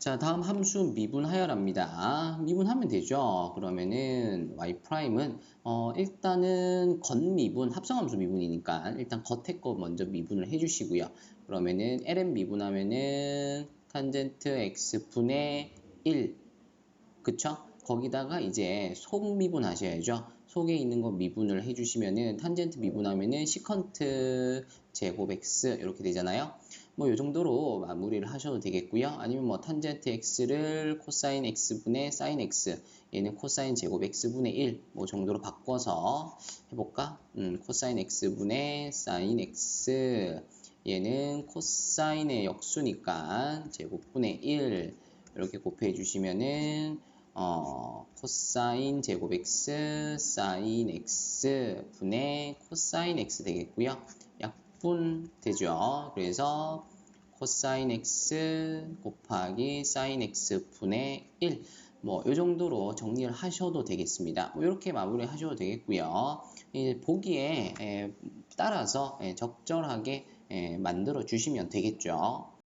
자, 다음 함수 미분하여랍니다. 미분하면 되죠. 그러면은 y 프라임은 어, 일단은 겉미분, 합성함수 미분이니까 일단 겉에 거 먼저 미분을 해주시고요. 그러면은 ln 미분하면은 탄젠트 x 분의 1 그쵸? 거기다가 이제 속 미분하셔야죠. 속에 있는 거 미분을 해주시면은 탄젠트 미분하면은 시컨트 제곱 x 이렇게 되잖아요. 뭐 이 정도로 마무리를 하셔도 되겠고요. 아니면 뭐 탄젠트 x를 코사인 x분의 사인 x 얘는 코사인 제곱 x분의 1 뭐 정도로 바꿔서 해볼까? 음, 코사인 x분의 사인 x 얘는 코사인의 역수니까 제곱분의 1 이렇게 곱해 주시면은 어, 코사인 제곱 x 사인 x 분의 코사인 x 되겠고요. 약 분 되죠. 그래서 코사인 x 곱하기 사인 x 분의 1. 뭐, 이 정도로 정리를 하셔도 되겠습니다. 뭐 이렇게 마무리 하셔도 되겠고요. 이제 보기에 에, 따라서 에, 적절하게 에, 만들어 주시면 되겠죠.